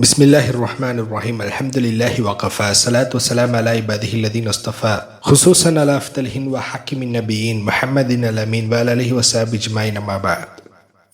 بسم الله الرحمن الرحيم الحمد لله وقفا الصلاة والسلام على عباده الذين اصطفى خصوصا على أفضلهم وحكم النبيين محمد الأمين وعلى آله وصحبه أجمعين أما بعد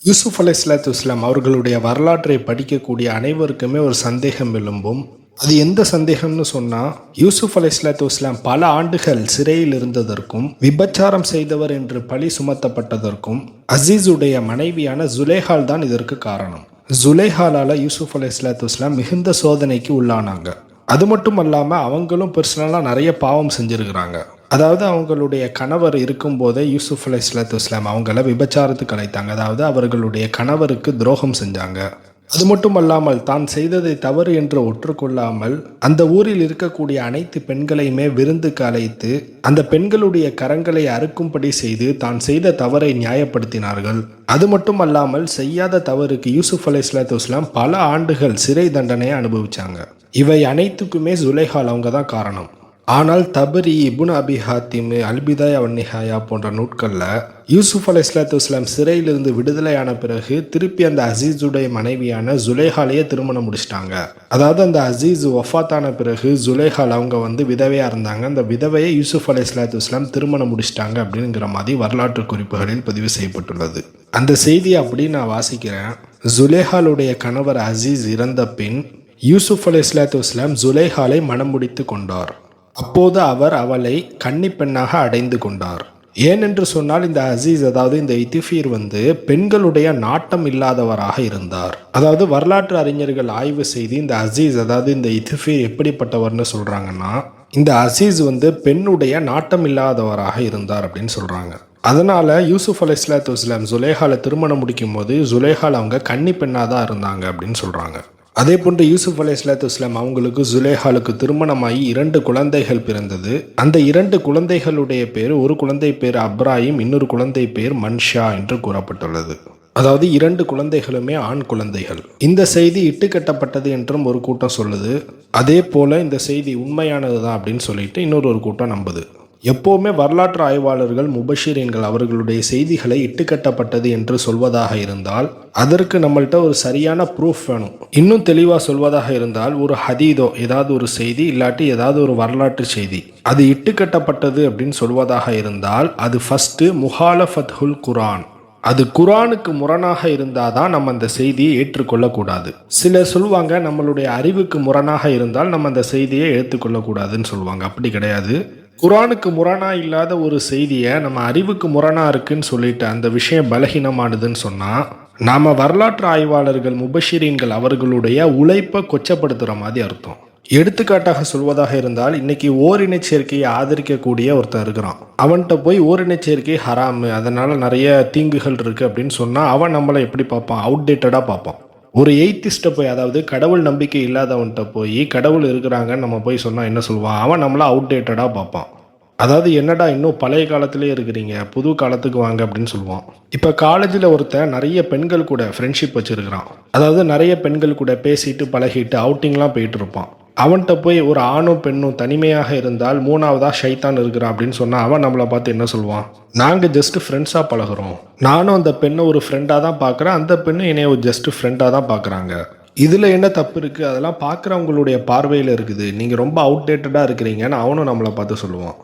யூசுப் அலை இஸ்லாத்து இஸ்லாம் அவர்களுடைய வரலாற்றை படிக்கக்கூடிய அனைவருக்குமே ஒரு சந்தேகம் எழும்பும் அது எந்த சந்தேகம்னு சொன்னால் யூசுப் அலை இஸ்லாத்து இஸ்லாம் பல ஆண்டுகள் சிறையில் இருந்ததற்கும் விபச்சாரம் செய்தவர் என்று பழி சுமத்தப்பட்டதற்கும் அசீஸுடைய மனைவியான ஜுலேஹால் தான் இதற்கு காரணம் ஜுலேஹாலால் யூசுஃப் அலி இஸ்லாத்து இஸ்லாம் மிகுந்த சோதனைக்கு உள்ளானாங்க. அது மட்டும் அல்லாமல் அவங்களும் பர்சனலாக நிறைய பாவம் செஞ்சுருக்கிறாங்க. அதாவது அவங்களுடைய கணவர் இருக்கும்போதே யூசுஃப் அலி இஸ்லாத்து இஸ்லாம் அவங்கள விபச்சாரத்துக்கு அழைத்தாங்க. அதாவது அவர்களுடைய கணவருக்கு துரோகம் செஞ்சாங்க. அது மட்டும் அல்லாமல் தான் செய்ததை தவறு என்று ஒற்றுக்கொள்ளாமல் அந்த ஊரில் இருக்கக்கூடிய அனைத்து பெண்களையுமே விருந்துக்கு அழைத்து அந்த பெண்களுடைய கரங்களை அறுக்கும்படி செய்து தான் செய்த தவறை நியாயப்படுத்தினார்கள். அது மட்டும் அல்லாமல் செய்யாத தவறுக்கு யூசுப் அலை இஸ்லாத்துலாம் பல ஆண்டுகள் சிறை தண்டனையை அனுபவிச்சாங்க. இவை அனைத்துக்குமே ஜுலேஹால் அவங்க தான் காரணம். ஆனால் தபரி இபுன் அபி ஹாத்திம் அல்பிதாய் அவன்னிஹாயா போன்ற நூட்களில் யூசுப் அலி இஸ்லாத்து இஸ்லாம் சிறையிலிருந்து விடுதலையான பிறகு திருப்பி அந்த அசீஸுடைய மனைவியான ஜுலேஹாலையே திருமணம் முடிச்சிட்டாங்க. அதாவது அந்த அசீஸ் ஒஃபாத்தான பிறகு ஜுலேஹால் அவங்க வந்து விதவையாக இருந்தாங்க. அந்த விதவையை யூசுப் அலி இஸ்லாத்து இஸ்லாம் திருமணம் முடிச்சிட்டாங்க அப்படிங்கிற மாதிரி வரலாற்று குறிப்புகளில் பதிவு செய்யப்பட்டுள்ளது. அந்த செய்தியை அப்படி நான் வாசிக்கிறேன். ஜுலேஹாலுடைய கணவர் அசீஸ் இறந்த பின் யூசுப் அலி இஸ்லாத்து இஸ்லாம் ஜுலேஹாலை மனம் முடித்து கொண்டார். அப்போது அவர் அவளை கன்னி பெண்ணாக அடைந்து கொண்டார். ஏனென்று சொன்னால் இந்த அசீஸ் அதாவது இந்த இத்திஃபீர் வந்து பெண்களுடைய நாட்டம் இல்லாதவராக இருந்தார். அதாவது வரலாற்று அறிஞர்கள் ஆய்வு செய்து இந்த அசீஸ் அதாவது இந்த இத்திஃபீர் எப்படிப்பட்டவர்னு சொல்றாங்கன்னா இந்த அசீஸ் வந்து பெண்ணுடைய நாட்டம் இல்லாதவராக இருந்தார் அப்படின்னு சொல்றாங்க. அதனால யூசுஃப் அலி இஸ்லாத்து இஸ்லாம் ஜுலேஹால திருமணம் முடிக்கும் போது ஜுலேஹால் அவங்க கன்னி பெண்ணாக தான் இருந்தாங்க அப்படின்னு சொல்றாங்க. அதே போன்று யூசுப் அலி இஸ்லாத்து இஸ்லாம் அவங்களுக்கு ஜுலேஹாலுக்கு திருமணமாகி இரண்டு குழந்தைகள் பிறந்தது. அந்த இரண்டு குழந்தைகளுடைய பேர் ஒரு குழந்தை பேர் அப்ராஹிம் இன்னொரு குழந்தை பேர் மன்ஷா என்று கூறப்பட்டுள்ளது. அதாவது இரண்டு குழந்தைகளுமே ஆண் குழந்தைகள். இந்த செய்தி இட்டுக்கட்டப்பட்டது என்றும் ஒரு கூட்டம் சொல்லுது. அதே போல இந்த செய்தி உண்மையானது தான் அப்படின்னு சொல்லிட்டு இன்னொரு ஒரு கூட்டம் நம்புது. எப்போவுமே வரலாற்று ஆய்வாளர்கள் முபஷீரீன்கள் அவர்களுடைய செய்திகளை இட்டுக்கட்டப்பட்டது என்று சொல்வதாக இருந்தால் அதற்கு நம்மள்கிட்ட ஒரு சரியான ப்ரூஃப் வேணும். இன்னும் தெளிவாக சொல்வதாக இருந்தால் ஒரு ஹதீதோ ஏதாவது ஒரு செய்தி இல்லாட்டி ஏதாவது ஒரு வரலாற்று செய்தி அது இட்டுக்கட்டப்பட்டது அப்படின்னு சொல்வதாக இருந்தால் அது ஃபஸ்ட்டு முஹாலஃபத்ஹுல் குரான். அது குரானுக்கு முரணாக இருந்தால் தான் நம்ம அந்த செய்தியை ஏற்றுக்கொள்ளக்கூடாது. சிலர் சொல்லுவாங்க நம்மளுடைய அறிவுக்கு முரணாக இருந்தால் நம்ம அந்த செய்தியை ஏற்றுக்கொள்ளக்கூடாதுன்னு சொல்லுவாங்க அப்படி கிடையாது. குரானுக்கு முரணா இல்லாத ஒரு செய்தியை நம்ம அறிவுக்கு முரணா இருக்குன்னு சொல்லிட்டு அந்த விஷயம் பலகீனமானதுன்னு சொன்னால் நாம் வரலாற்று ஆய்வாளர்கள் முபஷிரீன்கள் அவர்களுடைய உழைப்பை கொச்சப்படுத்துகிற மாதிரி அர்த்தம். எடுத்துக்காட்டாக சொல்வதாக இருந்தால் இன்னைக்கு ஓரினச் சேர்க்கையை ஆதரிக்கக்கூடிய ஒருத்தன் இருக்கிறான். அவன்கிட்ட போய் ஓரினச் சேர்க்கை ஹராமு அதனால நிறைய தீங்குகள் இருக்கு அப்படின்னு சொன்னால் அவன் நம்மளை எப்படி பார்ப்பான்? அவுடேட்டடாக பார்ப்பான். ஒரு எய்த்திஸ்ட்டை போய் அதாவது கடவுள் நம்பிக்கை இல்லாதவன்கிட்ட போய் கடவுள் இருக்கிறாங்கன்னு நம்ம போய் சொன்னால் என்ன சொல்லுவான் அவன் நம்மளை அவுடேட்டடாக பார்ப்பான். அதாவது என்னடா இன்னும் பழைய காலத்திலே இருக்கிறீங்க புது காலத்துக்கு வாங்க அப்படின்னு சொல்லுவான். இப்போ காலேஜில் ஒருத்தன் நிறைய பெண்கள் கூட ஃப்ரெண்ட்ஷிப் வச்சுருக்கிறான். அதாவது நிறைய பெண்கள் கூட பேசிட்டு பழகிட்டு அவுட்டிங்லாம் போயிட்டு இருப்பான். அவன்கிட்ட போய் ஒரு ஆணும் பெண்ணும் தனிமையாக இருந்தால் மூணாவதாக ஷைத்தான் இருக்கிறான் அப்படின்னு சொன்னால் அவன் நம்மளை பார்த்து என்ன சொல்லுவான்? நாங்கள் ஜஸ்ட் ஃப்ரெண்ட்ஸாக பழகுறோம். நானும் அந்த பெண்ணை ஒரு ஃப்ரெண்டாக தான் பார்க்குறேன். அந்த பெண்ணு என்னைய ஒரு ஜஸ்ட்டு ஃப்ரெண்டாக தான் பார்க்குறாங்க. இதில் என்ன தப்பு இருக்குது அதெல்லாம் பார்க்குறவங்களுடைய பார்வையில் இருக்குது. நீங்கள் ரொம்ப அவுடேட்டடாக இருக்கிறீங்கன்னு அவனும் நம்மளை பார்த்து சொல்லுவான்.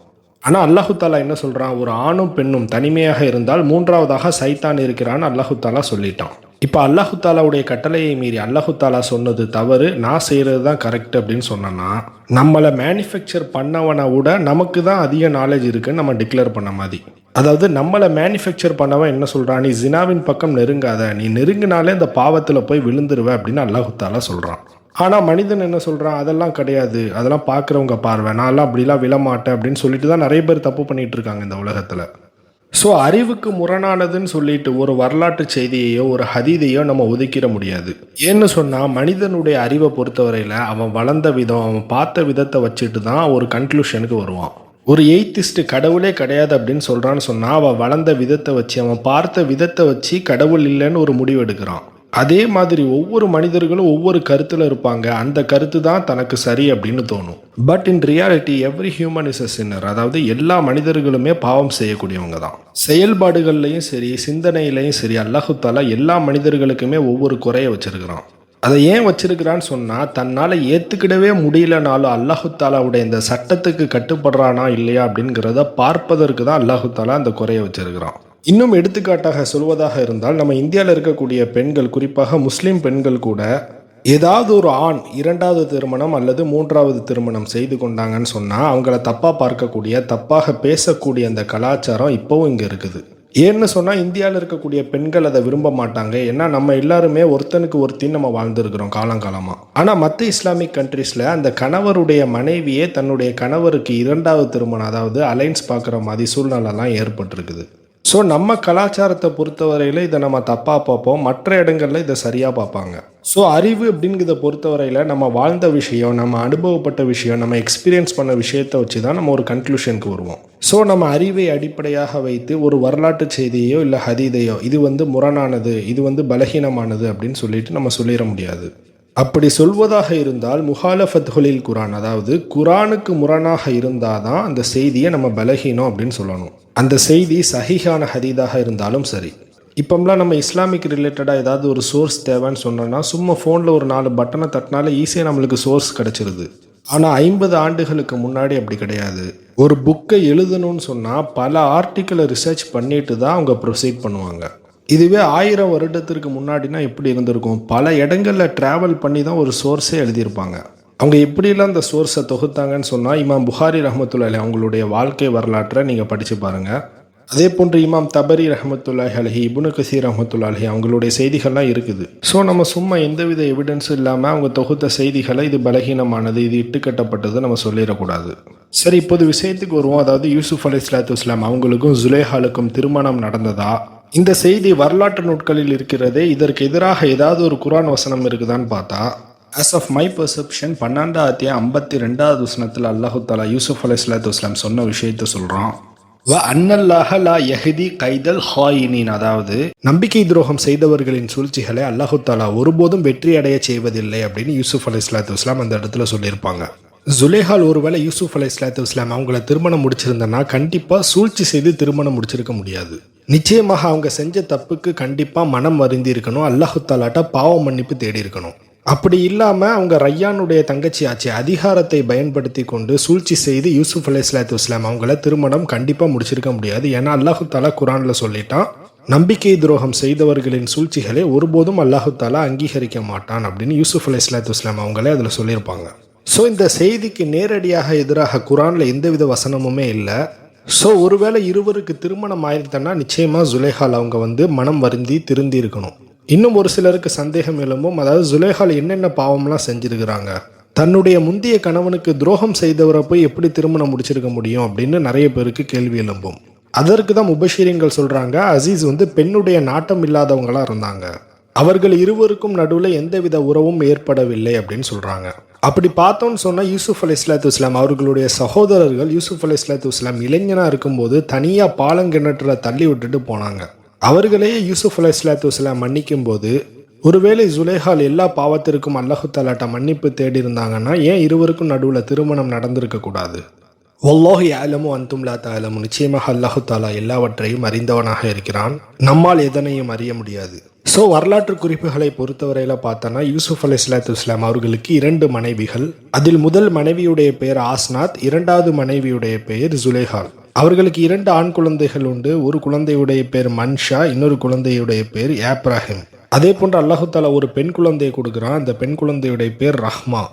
ஆனால் அல்லாஹுத்தாலா என்ன சொல்கிறான் ஒரு ஆணும் பெண்ணும் தனிமையாக இருந்தால் மூன்றாவதாக சைத்தான் இருக்கிறான்னு அல்லாஹுத்தாலா சொல்லிட்டான். இப்போ அல்லாஹு தாலாவுடைய கட்டளையை மீறி அல்லாஹு தாலா சொன்னது தவறு. நான் செய்கிறது தான் கரெக்ட் அப்படின்னு சொன்னோன்னா நம்மளை மேனுஃபேக்சர் பண்ணவனை விட நமக்கு தான் அதிக நாலேஜ் இருக்குன்னு நம்ம டிக்ளேர் பண்ண மாதிரி. அதாவது நம்மளை மேனுஃபேக்சர் பண்ணவன் என்ன சொல்கிறான் நீ ஜினாவின் பக்கம் நெருங்காத. நீ நெருங்கினாலே இந்த பாவத்தில் போய் விழுந்துருவ அப்படின்னு அல்லாஹு தாலா சொல்கிறான் ஆனால் மனிதன் என்ன சொல்கிறான் அதெல்லாம் கிடையாது. அதெல்லாம் பார்க்குறவங்க பார்வை. நான்லாம் அப்படிலாம் விழமாட்டேன் அப்படின்னு சொல்லிட்டு தான் நிறைய பேர் தப்பு பண்ணிகிட்டு இருக்காங்க இந்த உலகத்தில். ஸோ அறிவுக்கு முரணானதுன்னு சொல்லிட்டு ஒரு வரலாற்று செய்தியையோ ஒரு ஹதீதையோ நம்ம ஒதுக்கிட முடியாது. ஏன்னு சொன்னால் மனிதனுடைய அறிவை பொறுத்தவரையில் அவன் வளர்ந்த விதம் அவன் பார்த்த விதத்தை வச்சுட்டு தான் ஒரு கன்க்ளூஷனுக்கு வருவான். ஒரு எய்த்திஸ்ட் கடவுளே கிடையாது அப்படின்னு சொல்கிறான்னு சொன்னால் அவன் வளர்ந்த விதத்தை வச்சு அவன் பார்த்த விதத்தை வச்சு கடவுள் இல்லைன்னு ஒரு முடிவு எடுக்கிறான். அதே மாதிரி ஒவ்வொரு மனிதர்களும் ஒவ்வொரு கருத்தில் இருப்பாங்க. அந்த கருத்து தான் தனக்கு சரி அப்படின்னு தோணும். But in reality every human is a sinner அதாவது எல்லா மனிதர்களுமே பாவம் செய்யக்கூடியவங்க தான். செயல்பாடுகள்லையும் சரி சிந்தனையிலையும் சரி அல்லாஹுத்தாலா எல்லா மனிதர்களுக்குமே ஒவ்வொரு குறைய வச்சிருக்கிறான். அதை ஏன் வச்சிருக்கிறான்னு சொன்னால் தன்னால் ஏற்றுக்கிடவே முடியலனாலும் அல்லாஹுத்தாலாவுடைய இந்த சட்டத்துக்கு கட்டுப்படுறானா இல்லையா அப்படிங்கிறத பார்ப்பதற்கு தான் அல்லாஹுத்தாலா அந்த குறையை வச்சிருக்கிறான். இன்னும் எடுத்துக்காட்டாக சொல்வதாக இருந்தால் நம்ம இந்தியாவில் இருக்கக்கூடிய பெண்கள் குறிப்பாக முஸ்லீம் பெண்கள் கூட ஏதாவது ஒரு ஆண் இரண்டாவது திருமணம் அல்லது மூன்றாவது திருமணம் செய்து கொண்டாங்கன்னு சொன்னால் அவங்கள தப்பாக பார்க்கக்கூடிய தப்பாக பேசக்கூடிய அந்த கலாச்சாரம் இப்போவும் இங்கே இருக்குது. ஏன்னு சொன்னால் இந்தியாவில் இருக்கக்கூடிய பெண்கள் அதை விரும்ப மாட்டாங்க. ஏன்னா நம்ம எல்லாருமே ஒருத்தனுக்கு ஒருத்தின்னு நம்ம வாழ்ந்துருக்கிறோம் காலங்காலமாக ஆனால் மற்ற இஸ்லாமிக் கண்ட்ரீஸில் அந்த கணவருடைய மனைவியே தன்னுடைய கணவருக்கு இரண்டாவது திருமணம் அதாவது அலைன்ஸ் பார்க்குற மாதிரி சூழ்நிலைலாம் ஏற்பட்டிருக்குது. ஸோ நம்ம கலாச்சாரத்தை பொறுத்தவரையில் இதை நம்ம தப்பாக பார்ப்போம். மற்ற இடங்களில் இதை சரியாக பார்ப்பாங்க. ஸோ அறிவு அப்படிங்கிறத பொறுத்தவரையில் நம்ம வாழ்ந்த விஷயம் நம்ம அனுபவப்பட்ட விஷயம் நம்ம எக்ஸ்பீரியன்ஸ் பண்ண விஷயத்தை வச்சு தான் நம்ம ஒரு கன்க்ளூஷனுக்கு வருவோம். ஸோ நம்ம அறிவை அடிப்படையாக வைத்து ஒரு வரலாற்று செய்தியோ இல்லை ஹதீதையோ இது வந்து முரணானது இது வந்து பலகீனமானது அப்படின்னு சொல்லிட்டு நம்ம சொல்லிட முடியாது. அப்படி சொல்வதாக இருந்தால் முஹாலஃபத்ஹுலில் குரான் அதாவது குரானுக்கு முரணாக இருந்தால் தான் அந்த செய்தியை நம்ம பலகீனம் அப்படின்னு சொல்லணும். அந்த செய்தி சஹிஹான ஹதீதாக இருந்தாலும் சரி. இப்போம்லாம் நம்ம இஸ்லாமிக் ரிலேட்டடாக ஏதாவது ஒரு சோர்ஸ் தேவைன்னு சொன்னோன்னா சும்மா ஃபோனில் ஒரு நாலு பட்டனை தட்டினாலே ஈஸியாக நம்மளுக்கு சோர்ஸ் கிடச்சிருது. ஆனால் ஐம்பது ஆண்டுகளுக்கு முன்னாடி அப்படி கிடையாது. ஒரு புக்கை எழுதணும்னு சொன்னால் பல ஆர்டிக்கிளை ரிசர்ச் பண்ணிட்டு தான் அவங்க ப்ரொசீட் பண்ணுவாங்க. இதுவே ஆயிரம் வருடத்திற்கு முன்னாடினா எப்படி இருந்திருக்கும்? பல இடங்களில் ட்ராவல் பண்ணி தான் ஒரு சோர்ஸே எழுதியிருப்பாங்க. அவங்க எப்படிலாம் அந்த சோர்ஸை தொகுத்தாங்கன்னு சொன்னால் இமாம் புகாரி ரஹமத்துல்லாஹி அவங்களுடைய வாழ்க்கை வரலாற்றை நீங்கள் படித்து பாருங்கள் அதே போன்று இமாம் தபரி ரஹமத்துல்லாஹி அலஹி இபுனு கசீர் ரஹமத்துல்லாஹி அவங்களுடைய செய்திகள்லாம் இருக்குது. ஸோ நம்ம சும்மா எந்தவித எவிடன்ஸும் இல்லாமல் அவங்க தொகுத்த செய்திகளை இது பலகீனமானது இது இட்டுக்கட்டப்பட்டது நம்ம சொல்லிடக்கூடாது. சரி இப்போது விஷயத்துக்கு வருவோம். அதாவது யூசுஃப் அலி இஸ்லாத்து இஸ்லாம் அவங்களுக்கும் ஜுலேஹாலுக்கும் திருமணம் நடந்ததா? இந்த செய்தி வரலாற்று நூட்களில் இருக்கிறது இதற்கு எதிராக ஏதாவது ஒரு குரான் வசனம் இருக்குதான்னு பார்த்தா ஆஸ் ஆஃப் மை பர்செப்ஷன் பன்னெண்டாம் அத்தியா ஐம்பத்தி ரெண்டாவது வசனத்தில் அல்லாஹு தாலா யூசுப் அலி இஸ்லாத்து வஸ்லாம் சொன்ன விஷயத்தை சொல்கிறான் வ அன்னல்லாஹ லா யஹதி கைதல் ஹாயினின். அதாவது நம்பிக்கை துரோகம் செய்தவர்களின் சூழ்ச்சிகளை அல்லாஹு தாலா ஒருபோதும் வெற்றி அடைய செய்வதில்லை அப்படின்னு யூசுப் அலி இஸ்லாத்து வஸ்லாம் அந்த இடத்துல சொல்லியிருப்பாங்க. ஜுலேஹால் ஒருவேளை யூசுப் அலி இஸ்லாத்து இஸ்லாம் அவங்கள திருமணம் முடிச்சிருந்தனா கண்டிப்பாக சூழ்ச்சி செய்து திருமணம் முடிச்சிருக்க முடியாது. நிச்சயமாக அவங்க செஞ்ச தப்புக்கு கண்டிப்பாக மனம் வருந்தி இருக்கணும். அல்லாஹு தாலாட்ட பாவ மன்னிப்பு தேடி இருக்கணும். அப்படி இல்லாமல் அவங்க ரையானுடைய தங்கச்சி ஆச்சு அதிகாரத்தை பயன்படுத்தி கொண்டு சூழ்ச்சி செய்து யூசுப் அலி இஸ்லாத்து இஸ்லாம் அவங்கள திருமணம் கண்டிப்பாக முடிச்சிருக்க முடியாது. ஏன்னா அல்லாஹு தாலா குரானில் சொல்லிட்டான் நம்பிக்கை துரோகம் செய்தவர்களின் சூழ்ச்சிகளை ஒருபோதும் அல்லாஹு தாலா அங்கீகரிக்க மாட்டான் அப்படின்னு யூசுப் அலி இஸ்லாத்து இஸ்லாம் அவங்களே அதில் சொல்லியிருப்பாங்க. ஸோ இந்த செய்திக்கு நேரடியாக எதிராக குரானில் எந்தவித வசனமுமே இல்லை. ஸோ ஒருவேளை இருவருக்கு திருமணம் ஆயிருந்தனா நிச்சயமாக ஜுலேஹால் அவங்க வந்து மனம் வருந்தி திருந்தி இருக்கணும். இன்னும் ஒரு சிலருக்கு சந்தேகம் எழும்பும். அதாவது ஜுலேஹால் என்னென்ன பாவம்லாம் செஞ்சிருக்கிறாங்க? தன்னுடைய முந்தைய கணவனுக்கு துரோகம் செய்தவரை போய் எப்படி திருமணம் முடிச்சிருக்க முடியும் அப்படின்னு நிறைய பேருக்கு கேள்வி எழும்பும். அதற்கு தான் முபஷீரியங்கள் சொல்கிறாங்க அசீஸ் வந்து பெண்ணுடைய நாட்டம் இல்லாதவங்களாக இருந்தாங்க. அவர்கள் இருவருக்கும் நடுவில் எந்தவித உறவும் ஏற்படவில்லை அப்படின்னு சொல்கிறாங்க அப்படி பார்த்தோம்னு சொன்னால் யூசுஃப் அலி இஸ்லாத்து இஸ்லாம் அவர்களுடைய சகோதரர்கள் யூசுஃப் அலி இஸ்லாத்து இஸ்லாம் இளைஞனாக இருக்கும்போது தனியாக பாலங்கிணற்றில் தள்ளி விட்டுட்டு போனாங்க. அவர்களையே யூசுஃப் அலி இஸ்லாத்து இஸ்லாம் மன்னிக்கும் போது ஒருவேளை ஜுலேஹால் எல்லா பாவத்திற்கும் அல்லஹு தலாட்ட மன்னிப்பு தேடி இருந்தாங்கன்னா ஏன் இருவருக்கும் நடுவில் திருமணம் நடந்திருக்க கூடாது? ஒல்லாஹி ஆலமும் அந்தும்லா தாலமும் நிச்சயமாக அல்லாஹு தாலா எல்லாவற்றையும் அறிந்தவனாக இருக்கிறான். நம்மால் எதனையும் அறிய முடியாது. ஸோ வரலாற்று குறிப்புகளை பொறுத்தவரையில் பார்த்தோன்னா யூசுப் அலி இஸ்லாத்து இஸ்லாம் அவர்களுக்கு இரண்டு மனைவிகள். அதில் முதல் மனைவியுடைய பெயர் ஆஸ்நாத் இரண்டாவது மனைவியுடைய பெயர் ஜுலேஹால் அவர்களுக்கு இரண்டு ஆண் குழந்தைகள் உண்டு. ஒரு குழந்தையுடைய பேர் மன்ஷா இன்னொரு குழந்தையுடைய பேர் ஏப்ராஹிம். அதே போன்று அல்லாஹு தாலா ஒரு பெண் குழந்தையை கொடுக்குறான். அந்த பெண் குழந்தையுடைய பேர் ரஹ்மா.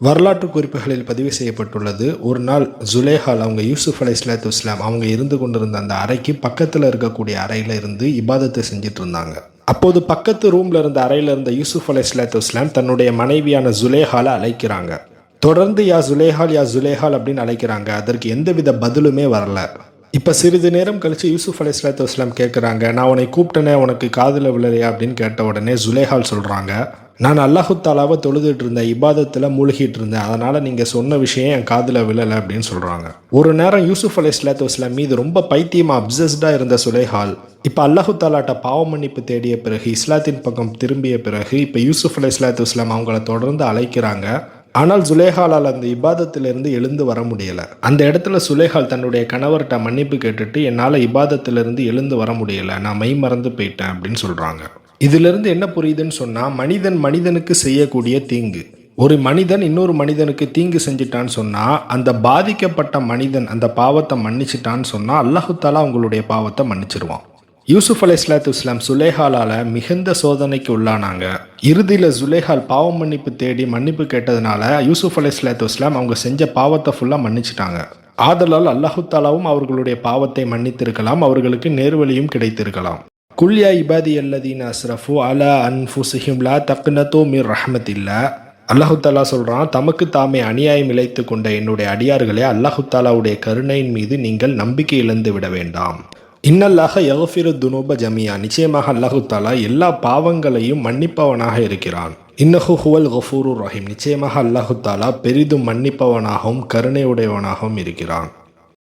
வரலாற்று குறிப்புகளில் பதிவு செய்யப்பட்டுள்ளது. ஒரு நாள் ஜுலேஹால் அவங்க யூசுப் அலி இஸ்லாத்து இஸ்லாம் அவங்க இருந்து கொண்டிருந்த அந்த அறைக்கு பக்கத்தில் இருக்கக்கூடிய அறையில் இருந்து இபாதத்தை செஞ்சிட்டு இருந்தாங்க. அப்போது பக்கத்து ரூம்ல இருந்த அறையில் இருந்த யூசுஃப் அலை இஸ்லாத்து இஸ்லாம் தன்னுடைய மனைவியான ஜுலேஹாலை அழைக்கிறாங்க. தொடர்ந்து யா ஜுலேஹால் யா ஜுலேஹால் அப்படின்னு அழைக்கிறாங்க. அதற்கு எந்தவித பதிலுமே வரல. இப்போ சிறிது நேரம் கழித்து யூசுஃப் அலி இஸ்லாத்து இஸ்லாம் கேட்குறாங்க நான் உன்னை கூப்பிட்டனே உனக்கு காதில் விழலையா? அப்படின்னு கேட்ட உடனே ஜுலேஹால் சொல்கிறாங்க நான் அல்லாஹு தாலாவை தொழுதுட்டு இருந்தேன் இபாதத்தில் மூழ்கிட்டு இருந்தேன். அதனால் நீங்கள் சொன்ன விஷயம் என் காதில் விழலை அப்படின்னு சொல்கிறாங்க ஒரு நேரம் யூசுஃப் அலி இஸ்லாத்து இஸ்லாம் மீது ரொம்ப பைத்தியமாக அப்சஸ்டாக இருந்த சுலேஹால் இப்போ அல்லாஹு தாலாட்ட பாவ மன்னிப்பு தேடிய பிறகு இஸ்லாத்தின் பக்கம் திரும்பிய பிறகு இப்போ யூசுஃப் அலி இஸ்லாத்து இஸ்லாம் அவங்கள தொடர்ந்து அழைக்கிறாங்க. ஆனால் சுலேஹாலால் அந்த இபாதத்திலிருந்து எழுந்து வர முடியலை. அந்த இடத்துல சுலேஹால் தன்னுடைய கணவர்கிட்ட மன்னிப்பு கேட்டுட்டு என்னால் இபாதத்திலிருந்து எழுந்து வர முடியலை. நான் மெய் மறந்து போயிட்டேன் அப்படின்னு சொல்கிறாங்க இதிலிருந்து என்ன புரியுதுன்னு சொன்னா மனிதன் மனிதனுக்கு செய்யக்கூடிய தீங்கு. ஒரு மனிதன் இன்னொரு மனிதனுக்கு தீங்கு செஞ்சிட்டான்னு சொன்னா அந்த பாதிக்கப்பட்ட மனிதன் அந்த பாவத்தை மன்னிச்சிட்டான்னு சொன்னா அல்லாஹுத்தாலா அவங்களுடைய உங்களுடைய பாவத்தை மன்னிச்சிருவான். யூசுப் அலை இஸ்லாத்து இஸ்லாம் சுலேஹாலால மிகுந்த சோதனைக்கு உள்ளானாங்க. இறுதியில் சுலேஹால் பாவம் மன்னிப்பு தேடி மன்னிப்பு கேட்டதுனால யூசுப் அலை இஸ்லாத்து இஸ்லாம் அவங்க செஞ்ச பாவத்தை ஃபுல்லாக மன்னிச்சிட்டாங்க. ஆதலால் அல்லாஹு தாலாவும் அவர்களுடைய பாவத்தை மன்னித்திருக்கலாம் அவர்களுக்கு நேர்வழியும் கிடைத்திருக்கலாம். குல்யா இபாதி அல்லதீன் அஸ்ரஃபு அலா அன்ஃபுசிஹிம் லா தக்னதோ மிர் ரஹ்மத்தில்லா. அல்லாஹு அல்லாஹுத்தாலா சொல்கிறான் தமக்கு தாமே அநியாயம் இழைத்து கொண்ட என்னுடைய அடியார்களே அல்லாஹுத்தாலாவுடைய கருணையின் மீது நீங்கள் நம்பிக்கை இழந்து விட வேண்டாம். இன்னல்லாக யகஃபிரு துனூப ஜமியா நிச்சயமாக அல்லாஹுத்தாலா எல்லா பாவங்களையும் மன்னிப்பவனாக இருக்கிறான். இன்னஹு ஹுவல் கஃபூரு ரஹீம். நிச்சயமாக அல்லாஹுத்தாலா பெரிதும் மன்னிப்பவனாகவும் கருணையுடையவனாகவும் இருக்கிறான்.